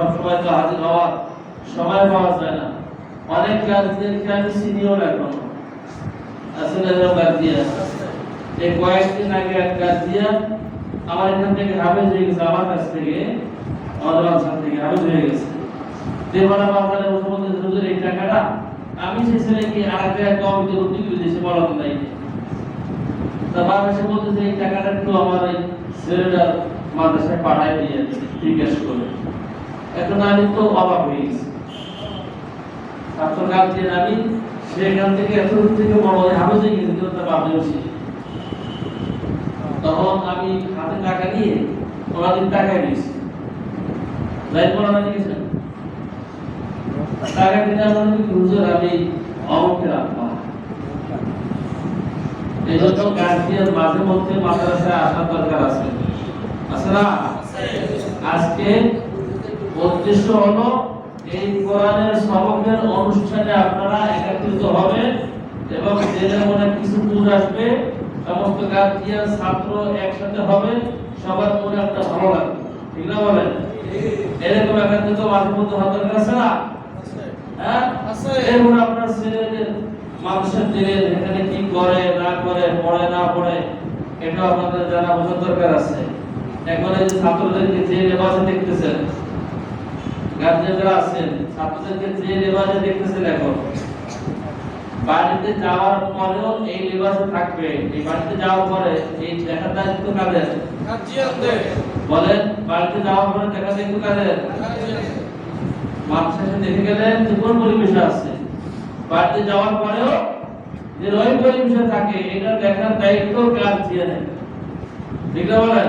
সবসময় তো হাজির হওয়ার সময় পাওয়া যায় না। অনেক গার্জিয়ানকে আমি এখনও। গার্জিয়ান এই কয়েকদিন আগে এক গার্জিয়ান আমার এখান থেকে হাবেজ হয়ে গেছে, আমার কাছ থেকে, আমাদের থেকে হাবেজ হয়ে গেছে। টাকাটা আমি সেই ছেলেকে টাকাটা একটু পাঠায় এখন আমি তো অবাক হয়ে গেছি। ছাত্র গার্জিয়ান আমি সেখান থেকে এত থেকে বড় হয়ে হাবেজে গেছি কিন্তু তার বাবা তখন আমি হাতে টাকা নিয়ে ওনাদের টাকা দিয়েছি যাই পড়া দিয়েছেন টাকা দিতে আমার হুজুর আমি অমুকে রাখলাম এই জন্য গার্জিয়ান মাঝে মধ্যে মাদ্রাসায় আসার দরকার আছে। আছে। না আজকে উদ্দেশ্য হলো এই কোরআনের সবকের অনুষ্ঠানে আপনারা একত্রিত হবেন এবং জেনে মনে কিছু দূর আসবে সমস্ত গার্জিয়ান ছাত্র একসাথে হবে সবার মনে একটা ভালো লাগবে। ঠিক না বলেন? এরকম একত্রিত মাঝে মধ্যে হওয়ার দরকার আছে না? হ্যাঁ? এরপর আপনার ছেলেদের মানুষের দিলেন এখানে কি করে না করে পড়ে না পড়ে এটা আপনাদের জানা বোঝার দরকার আছে। এখন এই যে ছাত্রদেরকে যে লেবাসে দেখতেছেন গার্জেনরা আছেন ছাত্রদেরকে যে লেবাসে দেখতেছেন এখন বাড়িতে যাওয়ার পরেও এই লেবাসে থাকবে। এই বাড়িতে যাওয়ার পরে এই দায়িত্ব কাদের? বলেন বাড়িতে যাওয়ার পরে দেখা দায়িত্ব কাদের? দেখে গেলেন যে কোন পরিবেশে আছে। বাড়িতে যাওয়ার পরেও যে ওই পরিবেশে থাকে এটা দেখার দায়িত্ব গার্জিয়ানের ঠিক বলেন?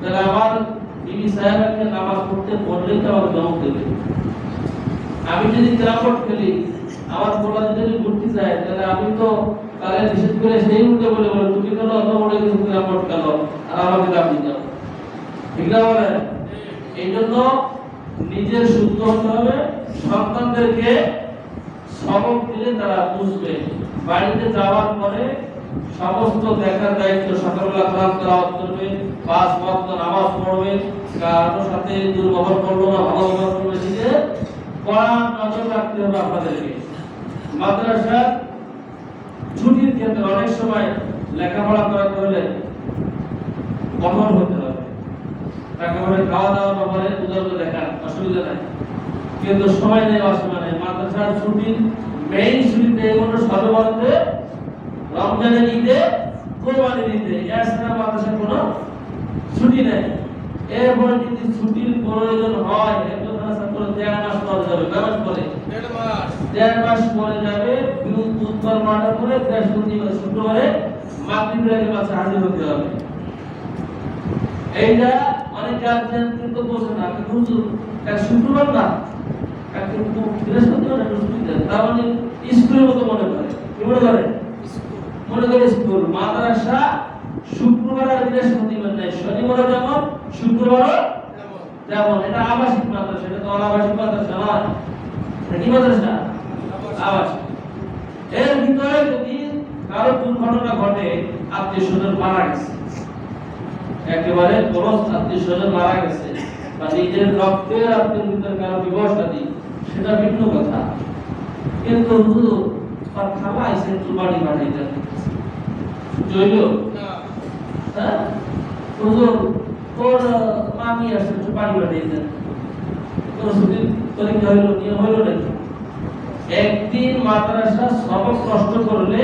তাহলে আমার বিবি সাহেবকে নামাজ পড়তে তো দমক দেবে। আমি যদি তেলাপট খেলি আমার যদি ঘুরতে যায় তাহলে আমি তো নিষেধ করে সেই বলে বলে, তুমি কেন অত বড় কিছু তেলাপট আর আমাকে ঠিক না এই জন্য নিজের শুদ্ধ হতে হবে, সন্তানদেরকে সবক দিলে তারা বুঝবে, বাড়িতে যাওয়ার পরে সমস্ত দেখার দায়িত্ব সকালবেলা কোরআন তেলাওয়াত করবে পাঁচ ওয়াক্ত নামাজ পড়বে কারোর সাথে দুর্ব্যবহার করল না, ভালো ব্যবহার করবে নিজে কোরআন নজর রাখতে হবে আপনাদেরকে। মাদ্রাসা ছুটির ক্ষেত্রে অনেক সময় লেখাপড়া করাতে হলে কঠোর হতে হবে। তাকে বলে খাওয়া দাওয়ার ব্যাপারে উদাহরণ দেখা অসুবিধা নাই। কিন্তু সময় নেই অসময় নেই মাদ্রাসার ছুটির মেইন ছুটিতে এগুলো সর্বভারতে রমজানের ঈদে কোরবানির ঈদে, এছাড়া মাদ্রাসার কোনো ছুটি নেই। এরপরে যদি ছুটির প্রয়োজন হয় একজন ছাত্র দেড় মাস পরে যাবে কয় মাস পরে? দেড় মাস। পরে যাবে উত্তর করে বৃহস্পতিবার শুক্রবারে মাতৃত্বের আগে বাচ্চা হাজির হতে হবে। এইটা অনেক গার্জিয়ান কিন্তু বোঝে না। কিন্তু হুজুর এক শুক্রবার না কিন্তু বৃহস্পতিবার একটা ছুটি দেন তার মানে স্কুলের মতো মনে করে। কি মনে করে? মনে করে স্কুল। মাদ্রাসা শুক্রবার আর বৃহস্পতিবার নাই শনিবার যেমন শুক্রবার যেমন এটা আবাসিক মাদ্রাসা এটা তো অনাবাসিক মাদ্রাসা নয় এটা কি মাদ্রাসা? আবাসিক। এর ভিতরে যদি কারও দুর্ঘটনা ঘটে আত্মীয় স্বজন মারা গেছে একেবারে খরচ আত্মীয় স্বজন মারা গেছে বা নিজের রক্তের আত্মীয় ভিতরে কারও বিবাহ শাদী সেটা ভিন্ন কথা। কিন্তু হুজুর তার খালা আইসে একটু বাড়ি পাঠাইতেন জৈল হ্যাঁ? হুজুর তোর মামি একটু বাড়ি পাঠাইতেন তোর পরীক্ষা হইল, নিয়ম হইল নাকি? একদিন মাদ্রাসা সবক নষ্ট করলে,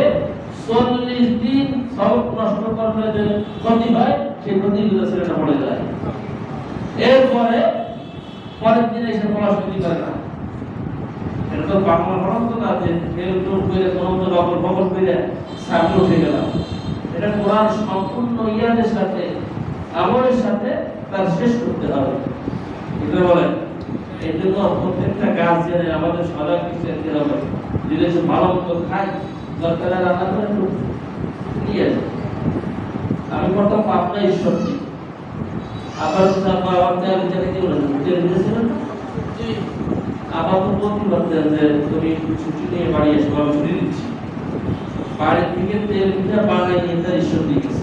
চল্লিশ দিন সবক নষ্ট করলে যে ক্ষতি হয়, সেই ছেলেটা পড়ে যায়। এরপরে পরের দিন এসে পড়াশুনি করে না। এটা তো তো এটা সম্পূর্ণ সাথে আমলের সাথে তার শেষ করতে হবে। কি বলেন এই জন্য প্রত্যেকটা গার্জিয়ানের আমাদের সজাগ দিতে হবে। যদি সে ভালো মতো খায় দরকার রান্না করে একটু নিয়ে আসে। আমি করতাম পাবনা ঈশ্বরটি আবার আবার তেল জায়গায় কি বলেন তেল দিয়েছিলেন আবার তো বলতে পারতেন যে তুমি ছুটি নিয়ে বাড়ি এসো আমি ছুটি দিচ্ছি বাড়ির থেকে তেল পিঠা বানাই নিয়ে তার ঈশ্বর দিয়ে গেছে।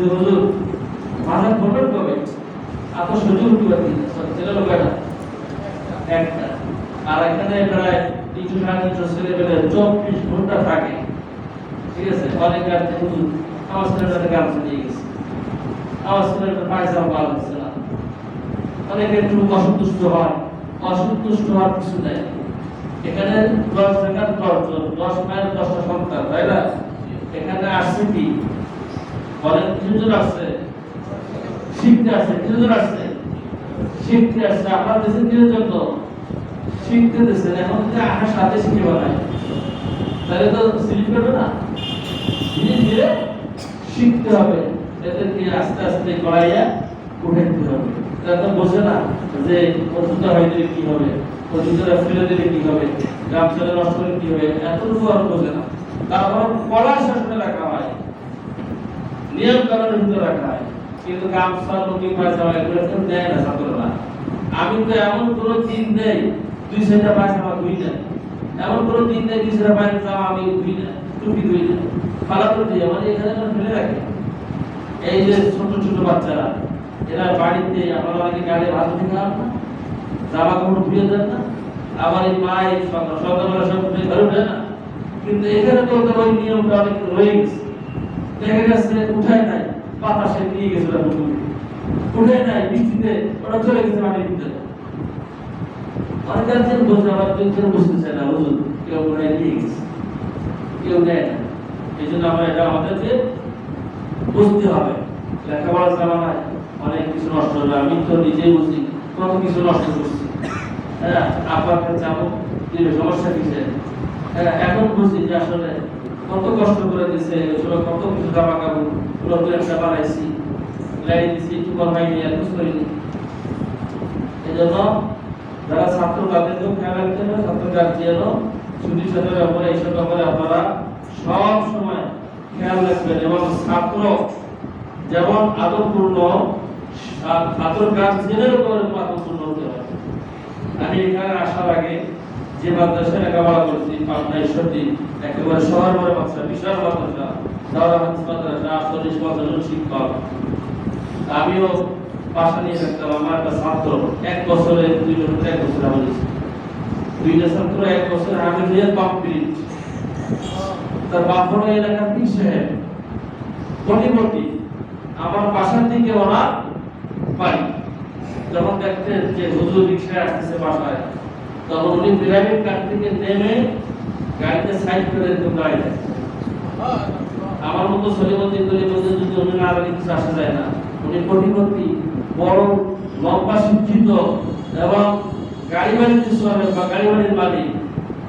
যে হুজুর মাথা ধরবেন কবে আপনার সহ্য করতে পারছি ছেলে লোক একটা আর এখানে প্রায় তিনশো সাড়ে তিনশো ছেলে পেলে চব্বিশ ঘণ্টা থাকে। ঠিক আছে? অনেক গাড়িতে হুজুর আমার ছেলেটাকে গামছা নিয়ে গেছে। আমার ছেলেটা পায়জামা পাওয়া যাচ্ছে না। অনেকে একটু অসন্তুষ্ট হয় অসন্তুষ্ট হওয়ার কিছু নেই। এখানে দশ টাকার দশজন দশ মায়ের দশটা সন্তান, তাই না? এখানে আসছে কি? শিখতে শিখতে আসছে আপনার শিখতে এখন সাথে শিখে তাহলে তো শিখতে হবে আস্তে হবে। তো বোঝে না যে হয়ে কি হবে ফেলে দিলে কি হবে, গামছাটা নষ্ট হলে কি হবে, এতটুকু আর বোঝে না। তারপর কলা শাসনে রাখা নিয়ম কানুনের ভিতরে রাখা হয়। কিন্তু গামছা লুঙ্গি পায়জামা এগুলো কেউ দেয় না ছাত্ররা। আমি তো এমন কোনো দিন নেই, দুই সেটা পায়জামা ধুই না এমন কোনো দিন নেই, দুই সেটা পায়জামা আমি ধুই না টুপি ধুই না ফালা করে দিই আমার এখানে ফেলে রাখে। এই যে ছোট ছোট বাচ্চারা, এরা বাড়িতে আপনারা অনেকে গাড়ি ভাত খাওয়ান না, জামা কাপড় ধুয়ে দেন না, আবার এই মা এই সকাল সকালবেলা সব ঘরে না। কিন্তু এখানে তো ওদের ওই নিয়মটা অনেক রয়ে গেছে উঠায় নাই, বাতাসে নিয়ে গেছে ওরা নাই, বৃষ্টিতে ওরা চলে গেছে মাটির ভিতরে। বুঝতে হবে। লেখাপড়ার জামানায় অনেক কিছু নষ্ট হবে আমি তো নিজেই বুঝি, কত কিছু নষ্ট করছি। হ্যাঁ আপনার কাছে যাব সমস্যা কিসে হ্যাঁ এখন বুঝি আসলে কত কষ্ট করে দিছে ওগুলো কত কিছু জামা কাপড় ওগুলো তো একটা বানাইছি, লাই দিছি, একটু কমাইনি আর কিছু করিনি। এই জন্য যারা ছাত্র তাদেরকেও খেয়াল রাখতে হবে, ছাত্র গার্জিয়ানও ছুটি সাথে ব্যাপারে এইসব ব্যাপারে আপনারা সব সময় খেয়াল রাখবেন। এবং ছাত্র, যেমন আদরপূর্ণ, ছাত্র গার্জিয়ানের উপরে আদরপূর্ণ হতে হবে আমি এখানে আসার আগে যে মাদ্রাসায় লেখাপড়া করছি পাবনা ঈশ্বরদী একেবারে শহর বড় মাদ্রাসা, বিশাল মাদ্রাসা, দাওরা হাদিস মাদ্রাসা, আটচল্লিশ পঞ্চাশ শিক্ষক। আমিও পাশা নিয়ে থাকতাম, আমার একটা ছাত্র, এক বছরে দুই বছর, এক বছর আমি দিয়েছি। দুইটা ছাত্র, এক বছর আমি দিয়ে কমপ্লিট। তার বাপ হলো এলাকার পীর সাহেব। কোটিপতি আমার বাসার দিকে ওরা বাড়ি। যখন দেখতেন যে হুজুর রিক্সায় আসতেছে বাসায় তখন উনি পিরামিড কাঠ থেকে নেমে গাড়িতে সাইড করে এরকম দাঁড়িয়ে থাকে। আমার মতো সলিমতি গলিমতি যদি উনি না কিছু আসা যায় না। উনি কোটিপতি, বড়, লম্বা, শিক্ষিত এবং গাড়ি বাড়িতে চলে বা গাড়ি বাড়ির মালিক,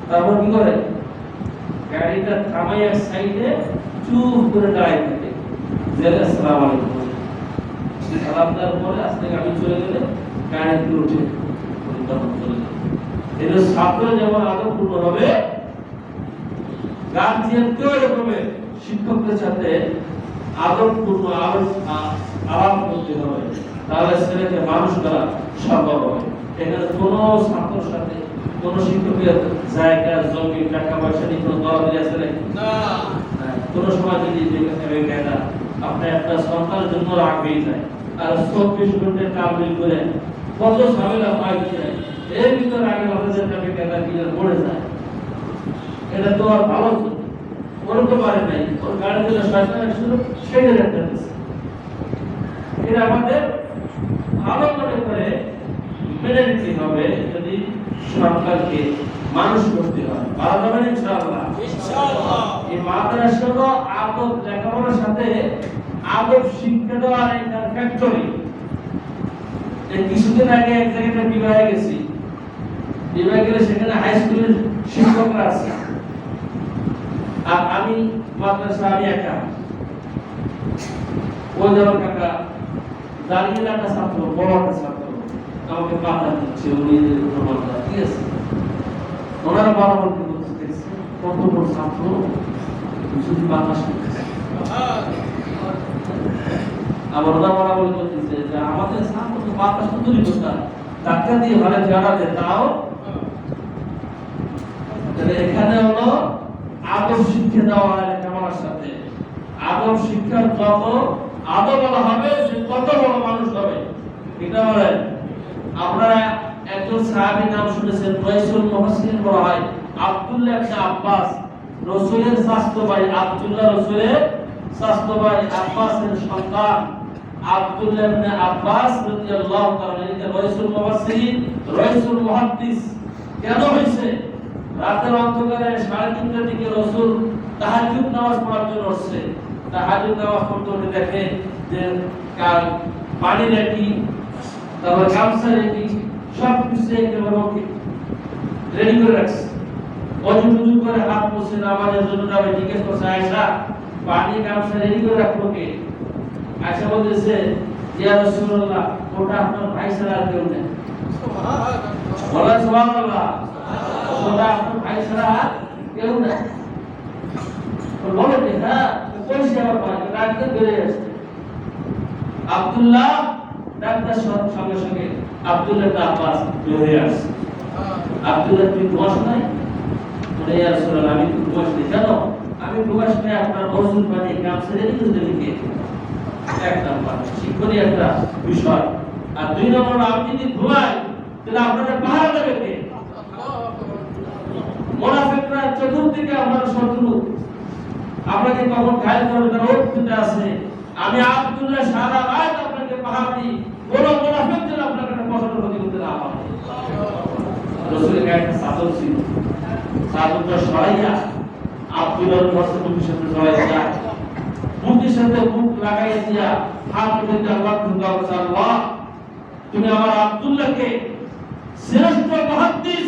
তারপর কি করে? গাড়িটা থামাই এক সাইডে চুপ করে দাঁড়িয়ে থাকে। জেলে আসসালামু আলাইকুম। সালাম দেওয়ার পরে আস্তে গাড়ি চলে গেলে গাড়িতে উঠে তখন চলে যান এটা ছাত্র যেমন আদরপূর্ণ হবে গার্জিয়ানকেও এরকমের শিক্ষকদের সাথে আদরপূর্ণ আলো- আলাপ করতে হবে তাহলে ছেলেকে মানুষ করা সম্ভব হবে। এখানে কোনো ছাত্রের সাথে কোনো শিক্ষকের জায়গা জমি টাকা পয়সা নিয়ে কোনো দরদারি আছে হ্যাঁ, কোনো সময় যদি দেখে না আপনি একটা সন্তানের জন্য রাখবেই যায় আর চব্বিশ ঘণ্টার কামড়ি করে কত ঝামেলা কি যায় এর ভিতরে আগে কিনে পড়ে যায়। এটা তো আর ভালো পারে নাই। ওর গাড়ি দিলে শয়তান একটা এটা আমাদের ভালো করে হবে যদি সরকারকে মানুষ করতে হয়। যাবে ইনশাআল্লাহ। ইনশাআল্লাহ। এই আদব লেখাপড়ার সাথে আদব শিক্ষা দেওয়ার একটা ফ্যাক্টরি কিছুদিন আগে এক জায়গায় বিবাহে গেছি। বিবাহে গেলে সেখানে হাই স্কুলের শিক্ষকরা আছে। আর আমি মাদ্রাসা, আমি একা। ওই যেমন কাকা দাঁড়িয়ে একটা ছাত্র, বড় একটা ছাত্র, আমাকে পাতা দিচ্ছে, উনি প্রমাণটা ঠিক আছে? ওনারা দেখছে, কত বড় ছাত্র, শুধু বাতাস আবার ওরা যে, আমাদের ছাত্র বাতাস তো দূরই কথা ডাক্তার দিয়ে ঘরে দেয়, তাও তাহলে এখানে হলো আদব শিক্ষা দেওয়া হয় লেখাপড়ার সাথে। আদব শিক্ষার যত আদব বলা হবে সে কত বড় মানুষ হবে। এটা বলে? আপনারা একজন সাহাবী নাম শুনেছেন রইসুল মুহাসসিন বলা হয়। আব্দুল্লাহ ইবনে আব্বাস রসুলের স্বাস্থ্য ভাই আব্দুল্লাহ রসুলের স্বাস্থ্য ভাই আব্বাসের সন্তান। আব্দুল্লাহ ইবনে আব্বাস রাদিয়াল্লাহু তাআলা রইসুল মুহাসসিন রইসুল মুহাদ্দিস। কেন হয়েছে? রাতের অন্ধকারে সাড়ে তিনটার দিকে রসুল তাহাজুদ নামাজ পড়ার জন্য উঠছে তাহাজুদ নামাজ পড়তে উঠে দেখে যে কার পানি রেডি তারপর গামছা রেডি সব কিছু একেবারে রেডি করে রাখছে। অজু টুজু করে হাত মুছে নামাজের জন্য যাবে জিজ্ঞেস করছে আয়সা পানি গামছা রেডি করে রাখব কে? আয়সা বলতেছে ইয়া রাসূলুল্লাহ ওটা আপনার ভাই ছাড়া আর কেউ নেই। বলা সুবহানাল্লাহ। আপনার ভাই ছাড়া কেউ নেই। তো বলো যে হ্যাঁ পায় ডাক্তার বেড়ে আসছে। ডাক্তার সঙ্গে সঙ্গে আসছে। তুমি নাই? আমি তো ঘুমাস নি কেন? আমি নাই, আপনার করে দেবে কে এক শিক্ষণীয় একটা বিষয়। আর দুই নম্বর আমি যদি ঘুমাই তাহলে আপনাদের পাহারা দেবে কে? মোনাফিকরা চতুর্দিকে আমার শত্রু। আপনাকে কখন ঘায়ল করবে তার দিতে আছে আমি আব্দুল্লাহ সারা রাত আপনাকে দিই কোন মোনাফিক যেন আপনাকে একটা পছন্দ ক্ষতি করতে না পারে। রসুলের গায়ে চাদর ছিল। চাদরটা সরাইয়া আব্দুল্লাহর সাথে সরাইয়া সাথে মুখ লাগাইয়া দিয়া হাত উঠে আল্লাহ আল্লাহ তুমি আমার আব্দুল্লাহকে শ্রেষ্ঠ মুহাদ্দিস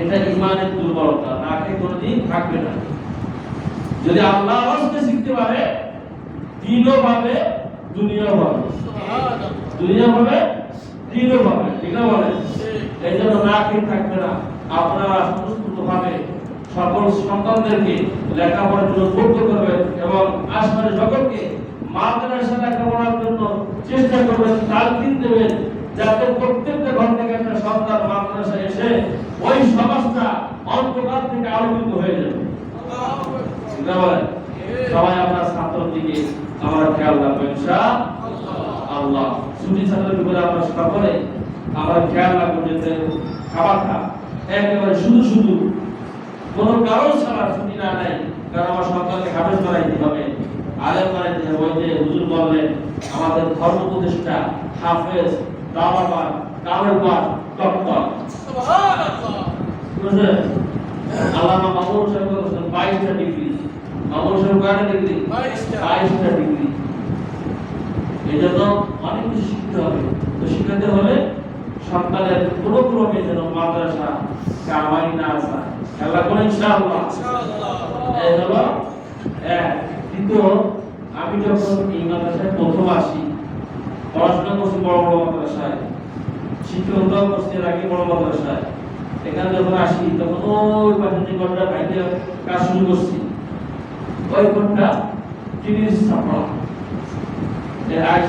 এটা ইমানের দুর্বলতা না খেয়ে কোনোদিন থাকবে না। যদি আল্লাহ রাস্তে শিখতে পারে দিনও পাবে দুনিয়াও পাবে। দুনিয়া পাবে দিনও পাবে ঠিক না বলে? এই জন্য না খেয়ে থাকবে না। আপনারা সুস্থ ভাবে সকল সন্তানদেরকে লেখাপড়ার জন্য উদ্বুদ্ধ করবেন এবং আসমানে সকলকে মাদ্রাসা লেখাপড়ার জন্য চেষ্টা করবেন তালকিন দেবেন। যাতে প্রত্যেকটা ঘর থেকে একটা সন্তান মাদ্রাসা এসে ওই সমাজটা অন্ধকার থেকে আলোকিত হয়ে যাবে। সবাই দিকে খেয়াল ছুটি ছাত্রের উপরে খেয়াল যাতে খাবারটা একেবারে শুধু শুধু কোন কারণ ছাড়া ছুটি না নেয়, কারণ আমার সন্তানকে হাফেজ বানাইতে হবে, আলেম বানাইতে হবে। ওই যে হুজুর বললেন, আমাদের ধর্ম উপদেষ্টা হাফেজ আল্লামা মামুন বলেছেন বাইশটা ডিগ্রি মামুন কয়টা ডিগ্রি বাইশটা। ডিগ্রি এই জন্য অনেক কিছু শিখতে হবে। তো শিখাতে হলে সন্তানের কোনো ক্রমে যেন মাদ্রাসা কামাই না আসা খেলা করে ইনশাআল্লাহ। এই হলো এক। দ্বিতীয় আমি যখন এই মাদ্রাসায় প্রথম আসি পড়াশোনা করছি বড় বড় মাদ্রাসায় শিক্ষকতাও করছি, এর আগে বড় মাদ্রাসায়। এখানে যখন আসি, তখন ওই যে ঘরটা ভাইতে কাজ শুরু করছি। ওই ঘরটা টিভির ছাপড়া। আরও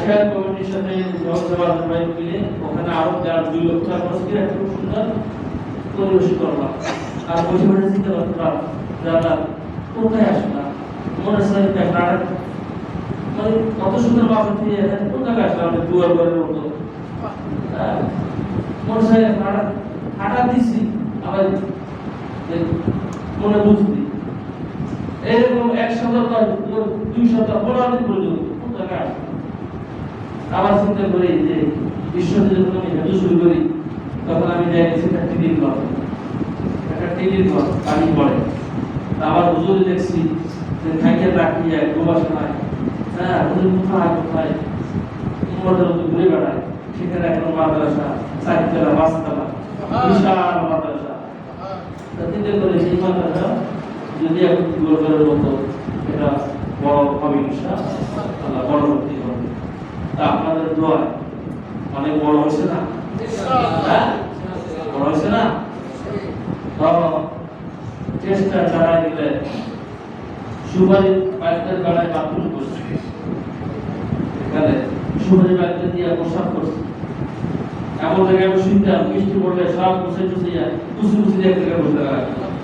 কোথায় আসলাম মনে হয় কত সুন্দর বাসা থেকে এখানে? কোন আমি দুয়ার হাঁটা দিছি, আবার মনে এরকম এক সপ্তাহ দুই সপ্তাহ আবার চিন্তা করি যে যখন আমি হেঁটে শুরু করি, তখন আমি যাই একটা টিভির ঘর। একটা টিভির ঘর, পানি পড়ে। আবার হুজুরে দেখছি যে খাইকে রাখি যায় গোবাসনায় হ্যাঁ হুজুর কোথায় কোথায়? উম্মদের মতো ঘুরে বেড়ায়। সেখানে এখন মাদ্রাসা চারতলা পাঁচতলা। বিশাল মাদ্রাসা। তা চিন্তা করে সেই মাদ্রাসা যদি এখন দুর্গের মতো এটা বড় হবে ইনশাআল্লাহ আল্লাহ বড় করতে হবে। তা আপনাদের দোয়া অনেক বড় হয়েছে না? হ্যাঁ? বড় হয়েছে না? তো চেষ্টা চালাই দিলে বেলায় করছে।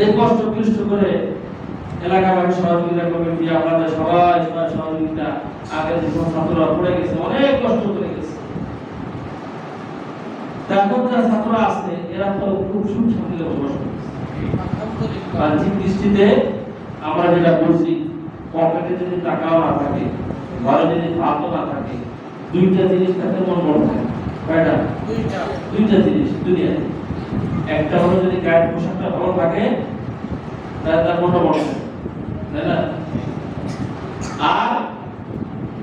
এই কষ্ট করে এলাকাবাসী সহযোগিতা কমিটি আপনাদের সবাই সবাই সহযোগিতা আগে যেসব ছাত্ররা পড়ে গেছে, অনেক কষ্ট করে গেছে। এখন যারা ছাত্ররা আছে এরা তো খুব সুখ শান্তিতে বসবাস বাহ্যিক দৃষ্টিতে আমরা যেটা বলছি পকেটে যদি টাকাও না থাকে ঘরে যদি ভাতও না থাকে দুইটা জিনিস থাকে মন বড় থাকে কয়টা দুইটা। জিনিস দুনিয়ায় একটা হলো যদি গায়ের পোশাকটা ভালো থাকে তাহলে তার মনটা বড় থাকে তাই না? আর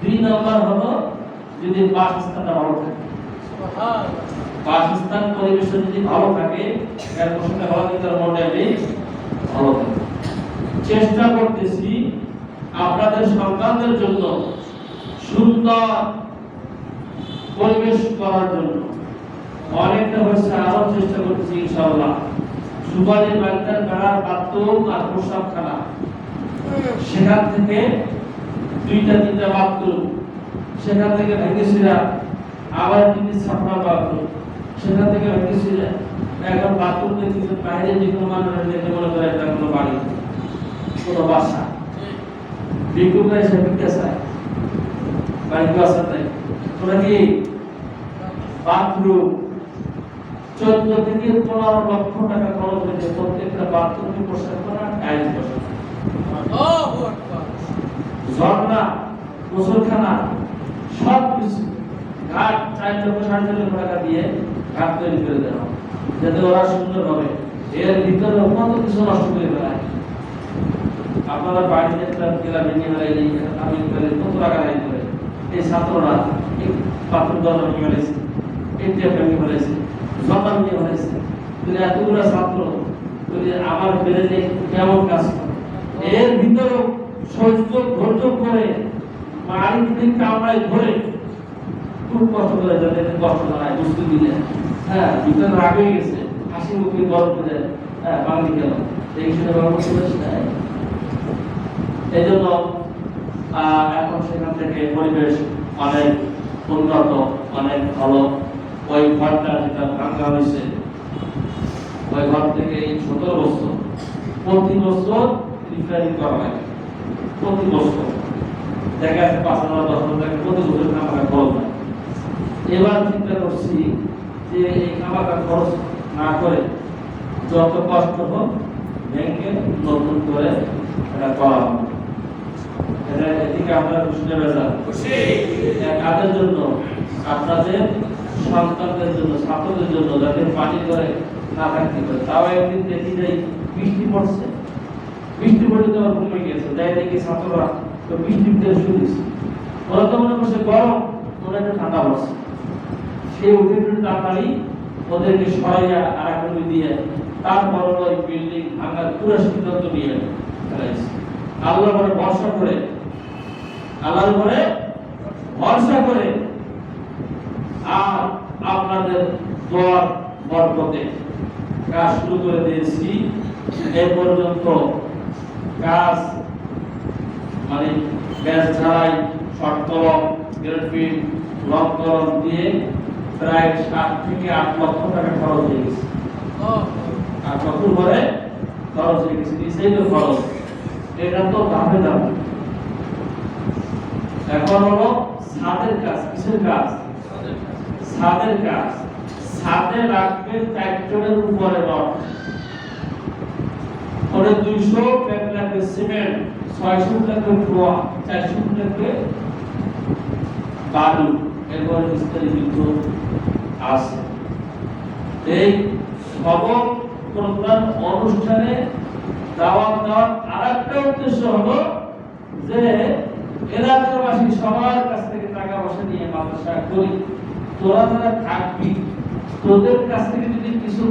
দুই নম্বর হলো যদি বাসস্থানটা ভালো থাকে। বাসস্থান পরিবেশ যদি ভালো থাকে গায়ের পোশাকটা ভালো তার এমনি ভালো চেষ্টা করতেছি আপনাদের সন্তানদের জন্য সুন্দর পরিবেশ করার জন্য। অনেকটা হয়েছে আরও চেষ্টা করতেছি ইনশাআল্লাহ। সুপারি বাড়িটার বেড়ার বাথরুম আর প্রসাবখানা সেখান থেকে দুইটা, তিনটা বাথরুম। সেখান থেকে ভেঙেছিলা আবার তিনি ছাপড়া বাথরুম। সেখান থেকে ভেঙেছিলা এখন বাথরুম দেখতেছে বাইরে যে কোনো মানুষ দেখে মনে করে এটা কোনো বাড়ি কোনো বাসা। বিক্ষুব্ধ এসে ভিক্ষা চায় বাড়ি বাসা তাই তোরা কি বাথরুম? চোদ্দ থেকে পনেরো লক্ষ টাকা খরচ হয়েছে। প্রত্যেকটা বাথরুমে পোশাক করা বসানো ঝর্ণা গোসলখানা সব কিছু ঘাট চার লক্ষ টাকা দিয়ে ঘাট তৈরি করে দেওয়া যাতে ওরা সুন্দর হবে। এর ভিতরে কত কিছু নষ্ট করে ফেলায়। আপনারা বাড়িতে কেলা ভেঙে ফেলে আমি ফেলে কত টাকা লাইন করে? এই ছাত্ররা, এই দরজা ভেঙে ফেলেছে, এই ভেঙে ফেলেছে ঝর্ণা ভেঙে ফেলেছে। তুমি এতগুলো ছাত্র তুমি আমার বেড়ে কেমন কাজ করে এর ভিতরে সহ্য, ধৈর্য করে মারি দিন কামড়ায় ধরে খুব কষ্ট করে যাদের কষ্ট দাঁড়ায় বুঝতে দিলে। হ্যাঁ রাগ হয়ে গেছে। হাসি মুখে গরম করে হ্যাঁ এখন সেখান থেকে পরিবেশ অনেক উন্নত, অনেক ভালো। ওই ঘরটা যেটা ভাঙা হয়েছে, ওই ঘর থেকে এই সতেরো বছর, প্রতি বছর রিপেয়ারিং করা লাগে প্রতি বছর। দেখা যাচ্ছে পাঁচ হাজার, দশ হাজার, প্রতি বছর খরচ হয়। এবার চিন্তা করছি যে এই খামাকা খরচ না করে যত কষ্ট হোক ভেঙে নতুন করে এটা করা হবে। এটা এদিকে আমরা খুশি বেজা কাদের জন্য? আপনাদের সন্তানদের জন্য, ছাত্রদের জন্য যাতে পানি করে না থাকতে পারে। তাও একদিন দেখি যাই বৃষ্টি পড়ছে। বৃষ্টি পড়ে তো ঘুমে গেছে। যাই দেখি ছাত্ররা তো বৃষ্টি দিয়ে শুরু হয়েছে ওরা তো মনে করছে, গরম ওরা একটু ঠান্ডা পড়ছে। সে উঠে উঠে তাড়াতাড়ি ওদেরকে সরাইয়া আর এক দিয়ে তারপর ওই বিল্ডিং ভাঙার পুরো সিদ্ধান্ত নিয়ে আল্লাহ পরে ভরসা করে, আল্লাহর উপরে ভরসা করে আর আপনাদের দোয়ার বরকতে কাজ শুরু করে দিয়েছি। এ পর্যন্ত কাজ মানে ব্যাস ছাড়াই শর্ট কলম গ্রেড ফিল লং কলম দিয়ে প্রায় সাত থেকে আট লক্ষ টাকা খরচ হয়ে গেছে। আট লক্ষ উপরে খরচ হয়ে গেছে। নিচেই তো খরচ। এটা তো দামে দাম এখন হলো ছাদের কাজ। কিসের কাজ? ছাদের কাজ। ছাদে রাখবে চারজনের উপরে রড। পরে দুইশো প্যাক লাগবে সিমেন্ট ছয়শো লাগবে ফ্লোয়া চারশো লাগবে বালু। এরপরে মিস্ত্রি কিন্তু আছে এই সবক প্রোগ্রাম অনুষ্ঠানে দাওয়াত দেওয়ার আর একটা উদ্দেশ্য হলো যে এলাকাবাসী সবার কাছ থেকে টাকা পয়সা নিয়ে মাদ্রাসা করি। তোরা যারা থাকবি। তোদের কাছ থেকে যদি কিছু